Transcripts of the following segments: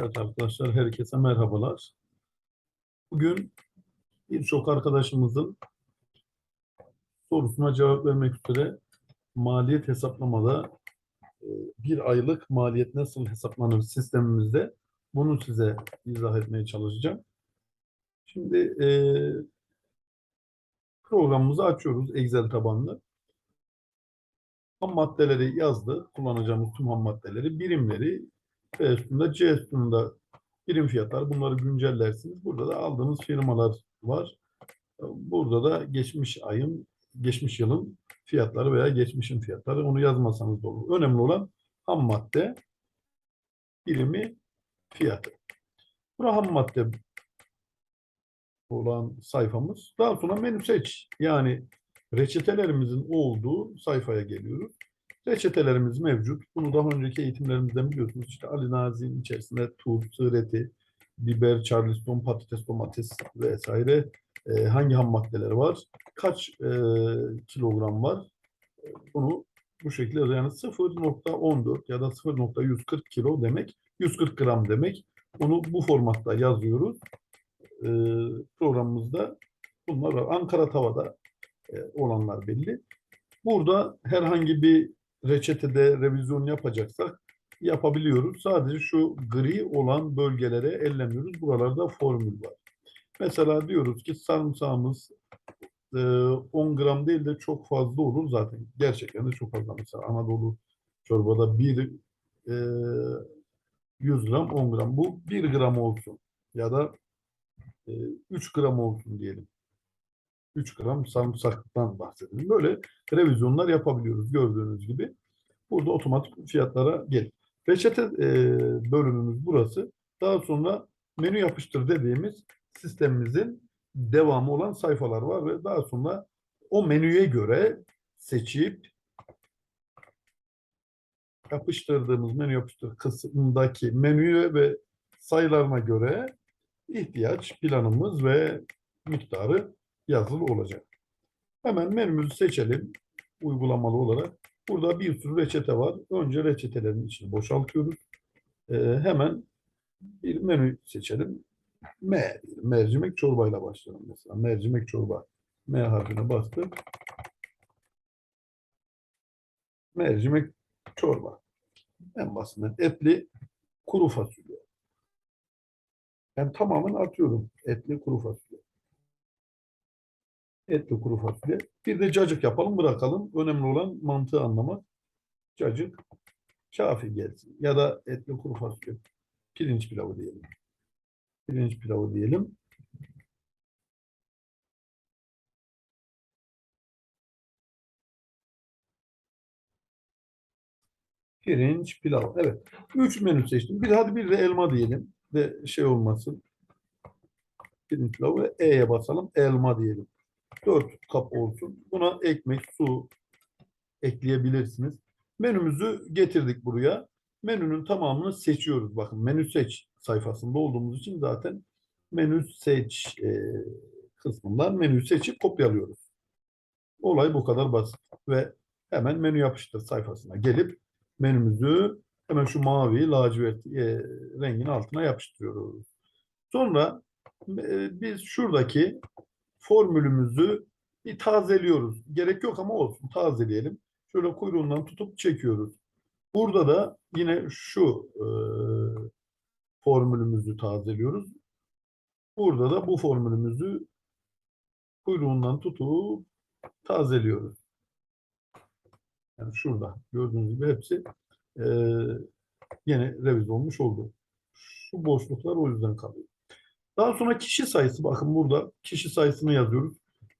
Evet arkadaşlar herkese merhabalar. Bugün birçok arkadaşımızın sorusuna cevap vermek üzere maliyet hesaplamada e, bir aylık maliyet nasıl hesaplanır sistemimizde bunu size izah etmeye çalışacağım. Şimdi e, programımızı açıyoruz Excel tabanlı. Ham maddeleri yazdı. Kullanacağımız tüm ham maddeleri, birimleri ve üstünde C birim fiyatlar. Bunları güncellersiniz. Burada da aldığımız firmalar var. Burada da geçmiş ayın, geçmiş yılın fiyatları veya geçmişin fiyatları. Onu yazmasanız da olur. Önemli olan ham madde birimi fiyatı. Bura ham madde olan sayfamız. Daha sonra menü seç. Yani reçetelerimizin olduğu sayfaya geliyoruz. Reçetelerimiz mevcut. Bunu daha önceki eğitimlerimizden biliyorsunuz. İşte Ali Nazi'nin içerisinde tuz, sığır biber, charleston, patates, domates vesaire e, hangi ham maddeleri var, kaç e, kilogram var bunu bu şekilde yani 0.14 ya da 0.140 kilo demek 140 gram demek. Bunu bu formatta yazıyoruz. E, programımızda bunlar var. Ankara tavada e, olanlar belli. Burada herhangi bir reçetede revizyon yapacaksak yapabiliyoruz. Sadece şu gri olan bölgelere ellemiyoruz. Buralarda formül var. Mesela diyoruz ki sarımsağımız e, 10 gram değil de çok fazla olur zaten. Gerçekten de çok fazla. Mesela Anadolu çorbada bir e, 100 gram 10 gram. Bu 1 gram olsun. Ya da e, 3 gram olsun diyelim. 3 gram sarımsaktan bahsedelim. Böyle revizyonlar yapabiliyoruz gördüğünüz gibi. Burada otomatik fiyatlara gelir. Reçete e, bölümümüz burası. Daha sonra menü yapıştır dediğimiz sistemimizin devamı olan sayfalar var ve daha sonra o menüye göre seçip yapıştırdığımız menü yapıştır kısmındaki menüye ve sayılarına göre ihtiyaç planımız ve miktarı yazılı olacak. Hemen menümüzü seçelim uygulamalı olarak. Burada bir sürü reçete var. Önce reçetelerin içini boşaltıyoruz. Ee, hemen bir menü seçelim. M, mercimek çorbayla başlayalım mesela. Mercimek çorba. M harfine bastık. Mercimek çorba. En basitinden etli kuru fasulye. Ben tamamen atıyorum etli kuru fasulye. Etli kuru fasulye. Bir de cacık yapalım bırakalım. Önemli olan mantığı anlamak. Cacık kafi gelsin. Ya da etli kuru fasulye. Pirinç pilavı diyelim. Pirinç pilavı diyelim. Pirinç pilav. Evet. Üç menü seçtim. Bir hadi bir de elma diyelim. De şey olmasın. Pirinç pilavı E'ye basalım. Elma diyelim. 4 kap olsun. Buna ekmek, su ekleyebilirsiniz. Menümüzü getirdik buraya. Menünün tamamını seçiyoruz. Bakın menü seç sayfasında olduğumuz için zaten menü seç e, kısmından menüyü seçip kopyalıyoruz. Olay bu kadar basit. Ve hemen menü yapıştır sayfasına gelip menümüzü hemen şu mavi lacivert e, rengin altına yapıştırıyoruz. Sonra e, biz şuradaki formülümüzü bir tazeliyoruz. Gerek yok ama olsun tazeleyelim. Şöyle kuyruğundan tutup çekiyoruz. Burada da yine şu e, formülümüzü tazeliyoruz. Burada da bu formülümüzü kuyruğundan tutup tazeliyoruz. Yani şurada gördüğünüz gibi hepsi e, yine revize olmuş oldu. Şu boşluklar o yüzden kalıyor. Daha sonra kişi sayısı bakın burada kişi sayısını yazıyoruz.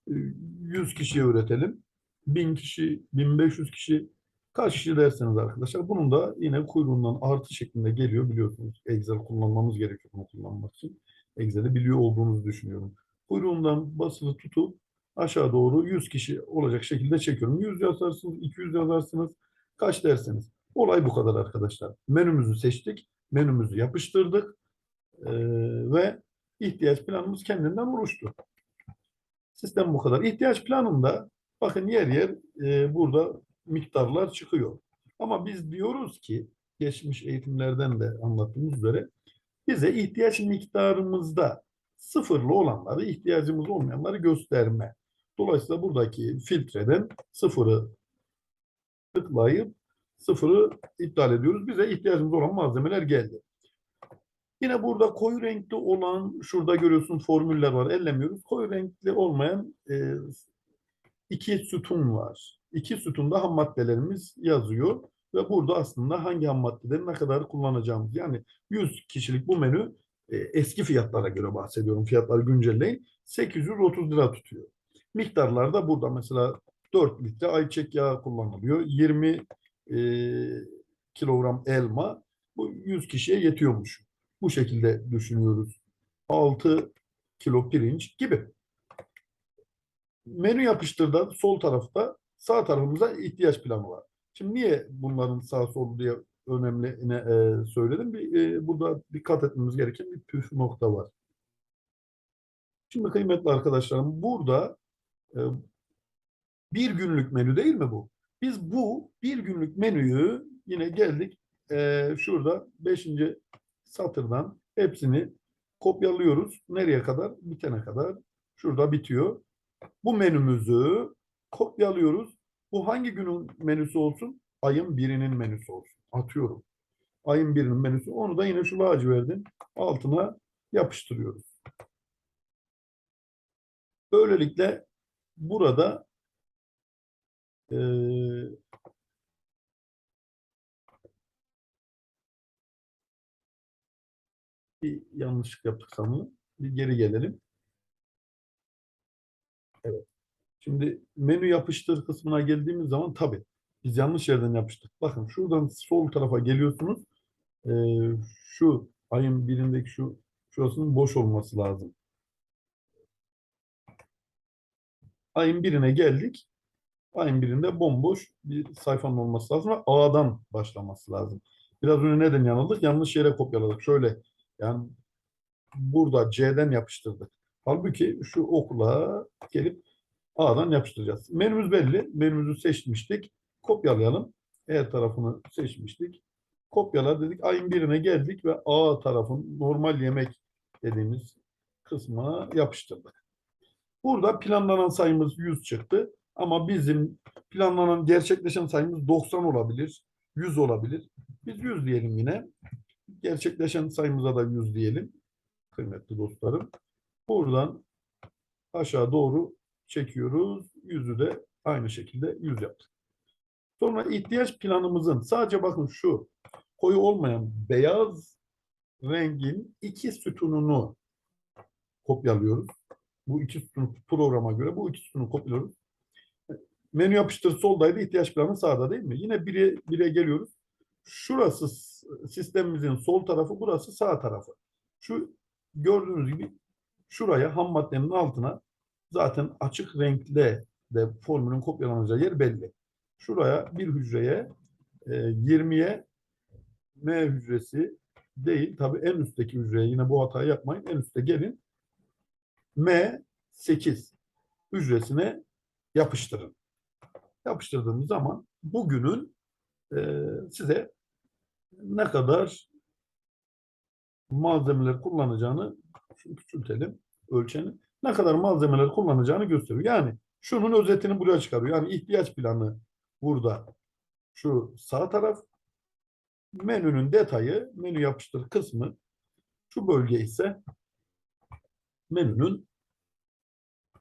Ee, 100 kişiye üretelim. 1000 kişi, 1500 kişi kaç kişi derseniz arkadaşlar. Bunun da yine kuyruğundan artı şeklinde geliyor biliyorsunuz. Excel kullanmamız gerekiyor bunu kullanmak için. Excel'i biliyor olduğunuzu düşünüyorum. Kuyruğundan basılı tutup aşağı doğru 100 kişi olacak şekilde çekiyorum. 100 yazarsınız, 200 yazarsınız. Kaç derseniz. Olay bu kadar arkadaşlar. Menümüzü seçtik. Menümüzü yapıştırdık. Ee, ve ihtiyaç planımız kendinden oluştu. Sistem bu kadar. İhtiyaç planında bakın yer yer e, burada miktarlar çıkıyor. Ama biz diyoruz ki geçmiş eğitimlerden de anlattığımız üzere bize ihtiyaç miktarımızda sıfırlı olanları, ihtiyacımız olmayanları gösterme. Dolayısıyla buradaki filtreden sıfırı tıklayıp sıfırı iptal ediyoruz. Bize ihtiyacımız olan malzemeler geldi. Yine burada koyu renkli olan, şurada görüyorsun formüller var, ellemiyoruz. Koyu renkli olmayan e, iki sütun var. İki sütunda ham maddelerimiz yazıyor ve burada aslında hangi ham maddeleri ne kadar kullanacağımız. Yani 100 kişilik bu menü e, eski fiyatlara göre bahsediyorum. Fiyatları güncelleyin. 830 lira tutuyor. Miktarlar da burada mesela 4 litre ayçiçek yağı kullanılıyor. 20 e, kilogram elma bu 100 kişiye yetiyormuş. Bu şekilde düşünüyoruz. 6 kilo pirinç gibi. Menü yapıştırda sol tarafta sağ tarafımızda ihtiyaç planı var. Şimdi niye bunların sağ sol diye önemli ne, e, söyledim? Bir, e, burada dikkat etmemiz gereken bir püf nokta var. Şimdi kıymetli arkadaşlarım burada e, bir günlük menü değil mi bu? Biz bu bir günlük menüyü yine geldik e, şurada 5. satırdan hepsini kopyalıyoruz. Nereye kadar? Bitene kadar. Şurada bitiyor. Bu menümüzü kopyalıyoruz. Bu hangi günün menüsü olsun? Ayın birinin menüsü olsun. Atıyorum. Ayın birinin menüsü. Onu da yine şu lacivertin altına yapıştırıyoruz. Böylelikle burada eee bir yanlışlık yaptık sanırım. Bir geri gelelim. Evet. Şimdi menü yapıştır kısmına geldiğimiz zaman tabii biz yanlış yerden yapıştık. Bakın şuradan sol tarafa geliyorsunuz. Ee, şu ayın birindeki şu şurasının boş olması lazım. Ayın birine geldik. Ayın birinde bomboş bir sayfanın olması lazım ve A'dan başlaması lazım. Biraz önce neden yanıldık? Yanlış yere kopyaladık. Şöyle yani burada C'den yapıştırdık. Halbuki şu okula gelip A'dan yapıştıracağız. Menümüz belli. Menümüzü seçmiştik. Kopyalayalım. E tarafını seçmiştik. Kopyala dedik. Ayın birine geldik ve A tarafın normal yemek dediğimiz kısmına yapıştırdık. Burada planlanan sayımız 100 çıktı. Ama bizim planlanan gerçekleşen sayımız 90 olabilir. 100 olabilir. Biz 100 diyelim yine. Gerçekleşen sayımıza da 100 diyelim. Kıymetli dostlarım. Buradan aşağı doğru çekiyoruz. Yüzü de aynı şekilde yüz yaptık. Sonra ihtiyaç planımızın sadece bakın şu koyu olmayan beyaz rengin iki sütununu kopyalıyoruz. Bu iki sütunu programa göre bu iki sütunu kopyalıyoruz. Menü yapıştır soldaydı, ihtiyaç planı sağda değil mi? Yine bire, bire geliyoruz. Şurası sistemimizin sol tarafı, burası sağ tarafı. Şu gördüğünüz gibi şuraya ham maddenin altına zaten açık renkle de formülün kopyalanacağı yer belli. Şuraya bir hücreye e, 20'ye M hücresi değil. Tabii en üstteki hücreye yine bu hatayı yapmayın. En üstte gelin. M8 hücresine yapıştırın. Yapıştırdığımız zaman bugünün e, size ne kadar malzemeler kullanacağını küçültelim ölçeni ne kadar malzemeler kullanacağını gösteriyor. Yani şunun özetini buraya çıkarıyor. Yani ihtiyaç planı burada şu sağ taraf menünün detayı menü yapıştır kısmı şu bölge ise menünün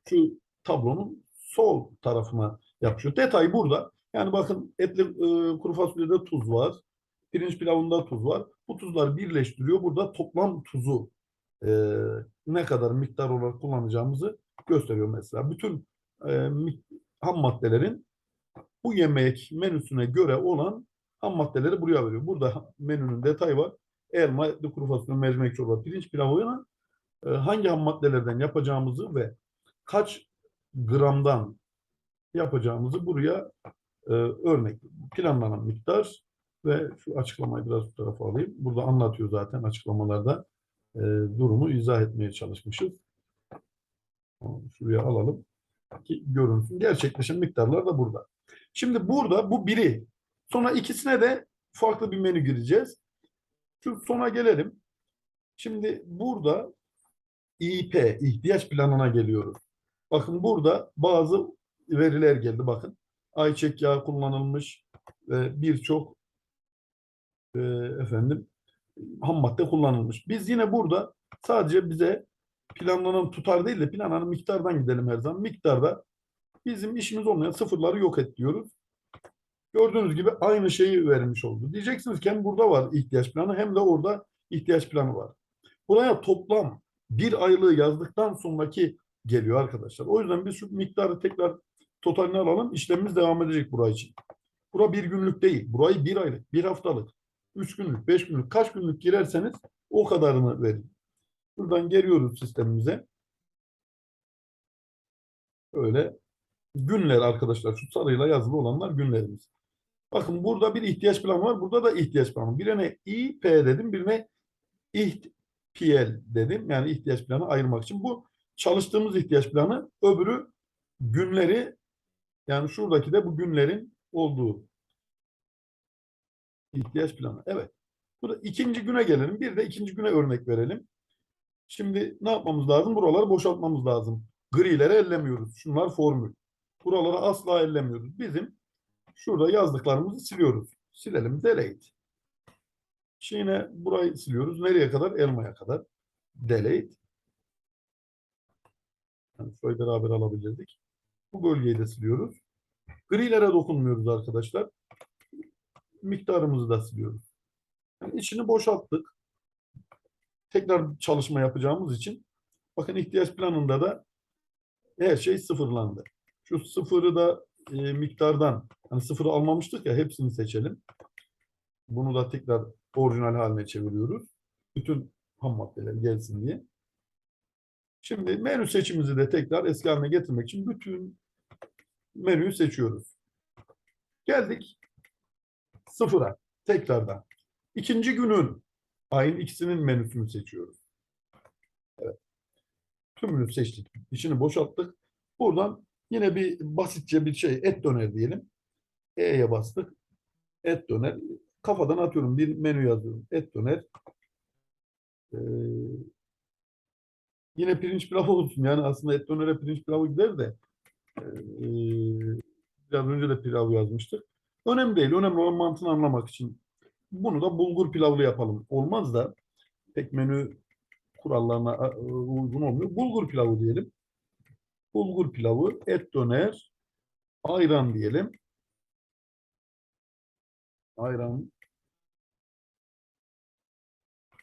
şu tablonun sol tarafına yapışıyor. Detay burada. Yani bakın etli e, kuru fasulyede tuz var. Pirinç pilavında tuz var. Bu tuzları birleştiriyor. Burada toplam tuzu e, ne kadar miktar olarak kullanacağımızı gösteriyor mesela. Bütün e, ham maddelerin bu yemek menüsüne göre olan ham maddeleri buraya veriyor. Burada menünün detayı var. Elma, etli kuru fasulye, mercimek çorba, pirinç pilavı e, hangi ham maddelerden yapacağımızı ve kaç gramdan yapacağımızı buraya e, örnek planlanan miktar ve şu açıklamayı biraz bu tarafa alayım. Burada anlatıyor zaten açıklamalarda e, durumu izah etmeye çalışmışız. Şuraya alalım ki görünsün. Gerçekleşen miktarlar da burada. Şimdi burada bu biri. Sonra ikisine de farklı bir menü gireceğiz. Şu sona gelelim. Şimdi burada İP, ihtiyaç planına geliyoruz. Bakın burada bazı veriler geldi. Bakın ayçiçek yağı kullanılmış ve birçok e, efendim ham madde kullanılmış. Biz yine burada sadece bize planlanan tutar değil de planlanan miktardan gidelim her zaman. Miktarda bizim işimiz olmayan sıfırları yok et diyoruz. Gördüğünüz gibi aynı şeyi vermiş oldu. Diyeceksiniz ki hem burada var ihtiyaç planı hem de orada ihtiyaç planı var. Buraya toplam bir aylığı yazdıktan sonraki geliyor arkadaşlar. O yüzden biz şu miktarı tekrar totalini alalım. İşlemimiz devam edecek burayı için. Bura bir günlük değil. Burayı bir aylık, bir haftalık, üç günlük, beş günlük, kaç günlük girerseniz o kadarını verin. Buradan geliyoruz sistemimize. Böyle günler arkadaşlar. Şu sarıyla yazılı olanlar günlerimiz. Bakın burada bir ihtiyaç planı var. Burada da ihtiyaç planı. Birine İP dedim. Birine İHPL dedim. Yani ihtiyaç planı ayırmak için. Bu çalıştığımız ihtiyaç planı. Öbürü günleri yani şuradaki de bu günlerin olduğu ihtiyaç planı. Evet. Burada ikinci güne gelelim. Bir de ikinci güne örnek verelim. Şimdi ne yapmamız lazım? Buraları boşaltmamız lazım. Grileri ellemiyoruz. Şunlar formül. Buraları asla ellemiyoruz. Bizim şurada yazdıklarımızı siliyoruz. Silelim. Delete. Yine burayı siliyoruz. Nereye kadar? Elmaya kadar. Delete. Yani şöyle beraber alabilirdik. Bu bölgeyi de siliyoruz. Grilere dokunmuyoruz arkadaşlar. Miktarımızı da siliyoruz. Yani içini boşalttık. Tekrar çalışma yapacağımız için bakın ihtiyaç planında da her şey sıfırlandı. Şu sıfırı da e, miktardan hani sıfırı almamıştık ya hepsini seçelim. Bunu da tekrar orijinal haline çeviriyoruz. Bütün ham maddeler gelsin diye. Şimdi menü seçimimizi de tekrar eski haline getirmek için bütün menüyü seçiyoruz. Geldik sıfıra tekrardan. İkinci günün ayın ikisinin menüsünü seçiyoruz. Evet. Tümünü seçtik. İçini boşalttık. Buradan yine bir basitçe bir şey et döner diyelim. E'ye bastık. Et döner. Kafadan atıyorum. Bir menü yazıyorum. Et döner. Ee, yine pirinç pilavı olsun. Yani aslında et dönere pirinç pilavı gider de ee, biraz önce de pilav yazmıştık. Önemli değil. Önemli olan mantığını anlamak için. Bunu da bulgur pilavlı yapalım. Olmaz da pek menü kurallarına e, uygun olmuyor. Bulgur pilavı diyelim. Bulgur pilavı, et döner, ayran diyelim. Ayran.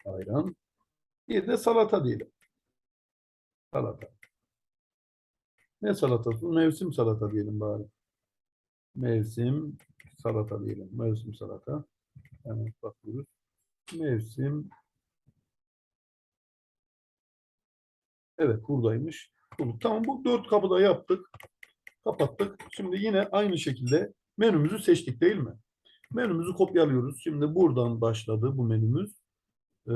Ayran. Bir de salata diyelim. Salata. Ne salatası? Mevsim salata diyelim bari. Mevsim salata diyelim. Mevsim salata. Hemen bakıyoruz. Mevsim. Evet buradaymış. Tamam bu dört kapıda yaptık. Kapattık. Şimdi yine aynı şekilde menümüzü seçtik değil mi? Menümüzü kopyalıyoruz. Şimdi buradan başladı bu menümüz. Ee,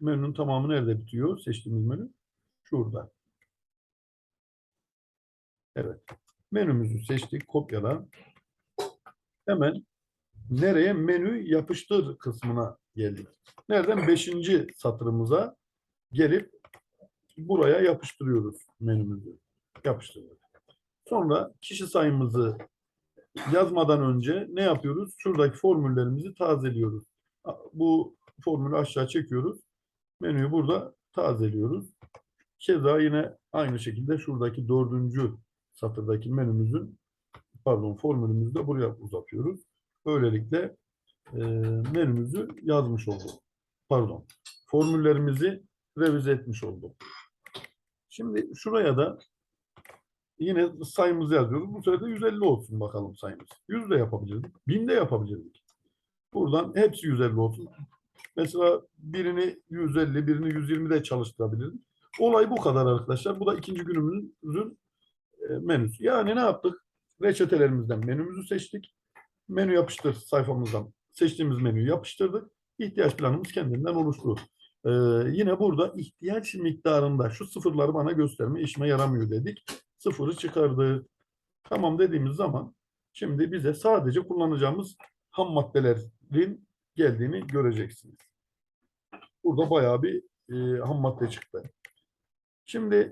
menünün tamamı nerede bitiyor? Seçtiğimiz menü. Şurada. Evet. Menümüzü seçtik. Kopyala. Hemen nereye? Menü yapıştır kısmına geldik. Nereden? Beşinci satırımıza gelip buraya yapıştırıyoruz menümüzü. Yapıştırdık. Sonra kişi sayımızı yazmadan önce ne yapıyoruz? Şuradaki formüllerimizi tazeliyoruz. Bu formülü aşağı çekiyoruz. Menüyü burada tazeliyoruz. Keza yine aynı şekilde şuradaki dördüncü satırdaki menümüzün pardon formülümüzü de buraya uzatıyoruz. Böylelikle e, menümüzü yazmış olduk. Pardon. Formüllerimizi revize etmiş olduk. Şimdi şuraya da yine sayımızı yazıyoruz. Bu sırada 150 olsun bakalım sayımız. 100 de yapabilirdik. 1000 de yapabilirdik. Buradan hepsi 150 olsun. Mesela birini 150, birini 120 de çalıştırabilirim. Olay bu kadar arkadaşlar. Bu da ikinci günümüzün e, menüsü. Yani ne yaptık? Reçetelerimizden menümüzü seçtik. Menü yapıştır sayfamızdan seçtiğimiz menüyü yapıştırdık. İhtiyaç planımız kendinden oluştu. Ee, yine burada ihtiyaç miktarında şu sıfırları bana gösterme işime yaramıyor dedik. Sıfırı çıkardı. Tamam dediğimiz zaman şimdi bize sadece kullanacağımız ham maddelerin geldiğini göreceksiniz. Burada bayağı bir e, ham madde çıktı. Şimdi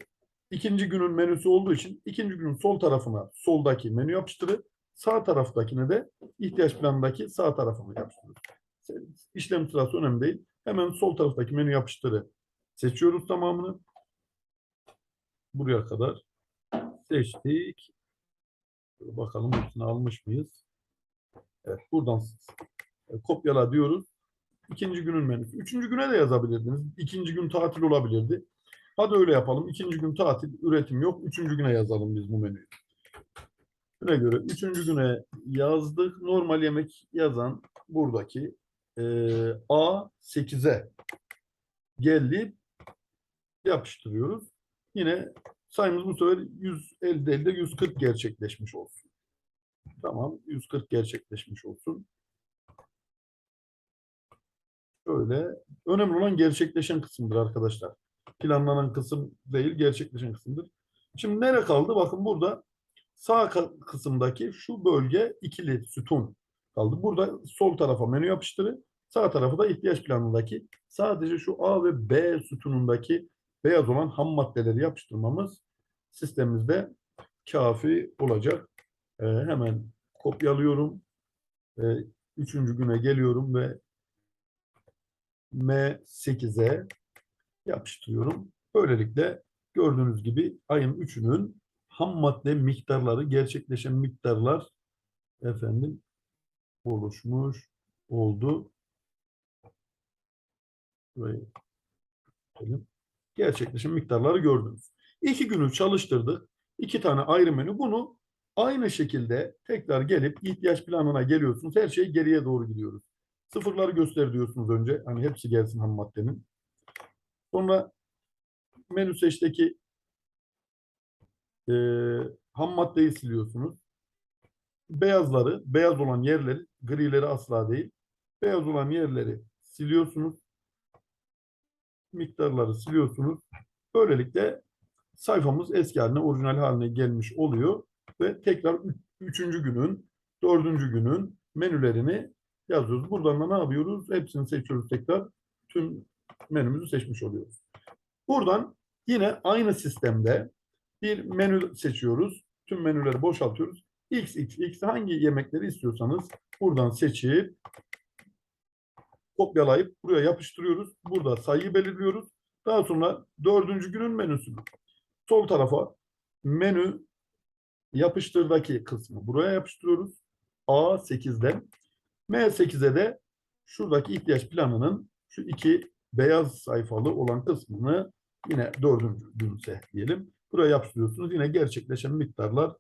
ikinci günün menüsü olduğu için ikinci günün sol tarafına soldaki menü yapıştırıp sağ taraftakine de ihtiyaç planındaki sağ tarafını yapıştırıyoruz. İşlem sırası önemli değil. Hemen sol taraftaki menü yapıştırı seçiyoruz tamamını. Buraya kadar seçtik. Bakalım hepsini almış mıyız? Evet buradan kopyala diyoruz. İkinci günün menüsü. Üçüncü güne de yazabilirdiniz. İkinci gün tatil olabilirdi. Hadi öyle yapalım. İkinci gün tatil, üretim yok. Üçüncü güne yazalım biz bu menüyü. Buna göre üçüncü güne yazdık. Normal yemek yazan buradaki e, A8'e geldi. Yapıştırıyoruz. Yine sayımız bu sefer 150 değil de 140 gerçekleşmiş olsun. Tamam. 140 gerçekleşmiş olsun. Şöyle. Önemli olan gerçekleşen kısımdır arkadaşlar. Planlanan kısım değil, gerçekleşen kısımdır. Şimdi nere kaldı? Bakın burada sağ kısımdaki şu bölge ikili sütun kaldı. Burada sol tarafa menü yapıştırı, sağ tarafa da ihtiyaç planındaki sadece şu A ve B sütunundaki beyaz olan ham maddeleri yapıştırmamız sistemimizde kafi olacak. Ee, hemen kopyalıyorum. Ee, üçüncü güne geliyorum ve M8'e yapıştırıyorum. Böylelikle gördüğünüz gibi ayın 3'ünün ham madde miktarları, gerçekleşen miktarlar efendim oluşmuş oldu. Burayı. Gerçekleşen miktarları gördünüz. İki günü çalıştırdık. İki tane ayrı menü. Bunu aynı şekilde tekrar gelip ihtiyaç planına geliyorsunuz. Her şey geriye doğru gidiyoruz. Sıfırları göster diyorsunuz önce. Hani hepsi gelsin ham maddenin. Sonra menü seçteki e, ham maddeyi siliyorsunuz. Beyazları, beyaz olan yerleri, grileri asla değil. Beyaz olan yerleri siliyorsunuz. Miktarları siliyorsunuz. Böylelikle sayfamız eski haline, orijinal haline gelmiş oluyor. Ve tekrar üç- üçüncü günün, dördüncü günün menülerini yazıyoruz. Buradan da ne yapıyoruz? Hepsini seçiyoruz tekrar. Tüm menümüzü seçmiş oluyoruz. Buradan yine aynı sistemde bir menü seçiyoruz. Tüm menüleri boşaltıyoruz. X, X, X hangi yemekleri istiyorsanız buradan seçip kopyalayıp buraya yapıştırıyoruz. Burada sayıyı belirliyoruz. Daha sonra dördüncü günün menüsünü sol tarafa menü yapıştırdaki kısmı buraya yapıştırıyoruz. A8'den M8'e de şuradaki ihtiyaç planının şu iki beyaz sayfalı olan kısmını yine dördüncü günse diyelim. Buraya yapıştırıyorsunuz. Yine gerçekleşen miktarlar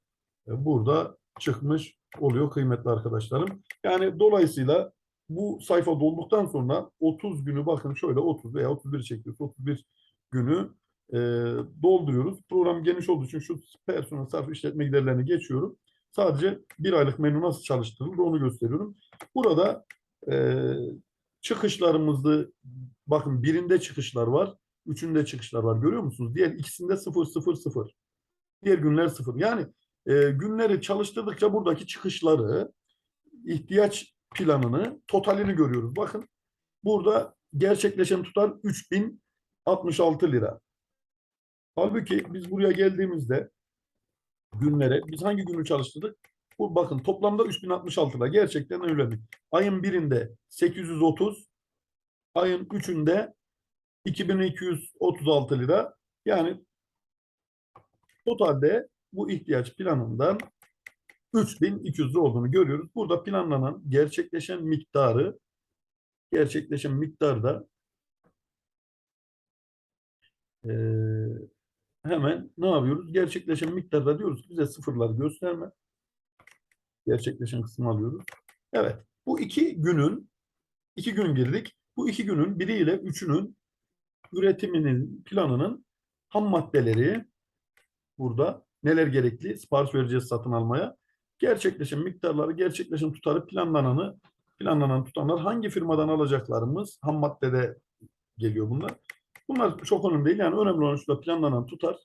e, burada çıkmış oluyor kıymetli arkadaşlarım. Yani dolayısıyla bu sayfa dolduktan sonra 30 günü bakın şöyle 30 veya 31 çekiyoruz. 31 günü e, dolduruyoruz. Program geniş olduğu için şu personel sarf işletme giderlerini geçiyorum. Sadece bir aylık menü nasıl çalıştırılır onu gösteriyorum. Burada e, çıkışlarımızı bakın birinde çıkışlar var. Üçünde çıkışlar var. Görüyor musunuz? Diğer ikisinde 0 0 0. Diğer günler 0. Yani e, günleri çalıştırdıkça buradaki çıkışları ihtiyaç planını, totalini görüyoruz. Bakın burada gerçekleşen tutar 3066 lira. Halbuki biz buraya geldiğimizde günlere biz hangi günü çalıştırdık? Bu bakın toplamda 3066 lira. Gerçekten öyle mi? Ayın birinde 830, ayın üçünde 2236 lira. Yani totalde bu ihtiyaç planından 3200 lira olduğunu görüyoruz. Burada planlanan gerçekleşen miktarı gerçekleşen miktarda eee, hemen ne yapıyoruz? Gerçekleşen miktarda diyoruz bize sıfırlar gösterme. Gerçekleşen kısmı alıyoruz. Evet. Bu iki günün iki gün girdik. Bu iki günün biriyle üçünün üretiminin planının ham maddeleri burada neler gerekli sipariş vereceğiz satın almaya. Gerçekleşen miktarları, gerçekleşen tutarı planlananı, planlanan tutanlar hangi firmadan alacaklarımız ham maddede geliyor bunlar. Bunlar çok önemli değil. Yani önemli olan şurada planlanan tutar,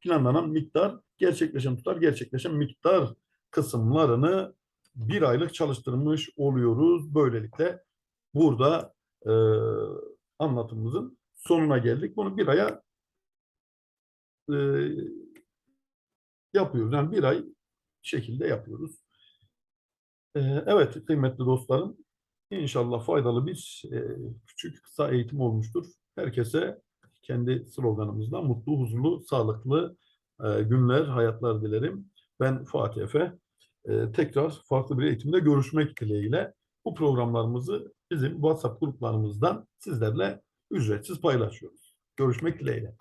planlanan miktar, gerçekleşen tutar, gerçekleşen miktar kısımlarını bir aylık çalıştırmış oluyoruz. Böylelikle burada e, anlatımımızın sonuna geldik. Bunu bir aya e, yapıyoruz. Yani bir ay şekilde yapıyoruz. E, evet kıymetli dostlarım, inşallah faydalı bir e, küçük kısa eğitim olmuştur. Herkese kendi sloganımızla mutlu, huzurlu, sağlıklı e, günler, hayatlar dilerim. Ben Fatih Efe. E, tekrar farklı bir eğitimde görüşmek dileğiyle bu programlarımızı bizim WhatsApp gruplarımızdan sizlerle ücretsiz paylaşıyoruz. Görüşmek dileğiyle.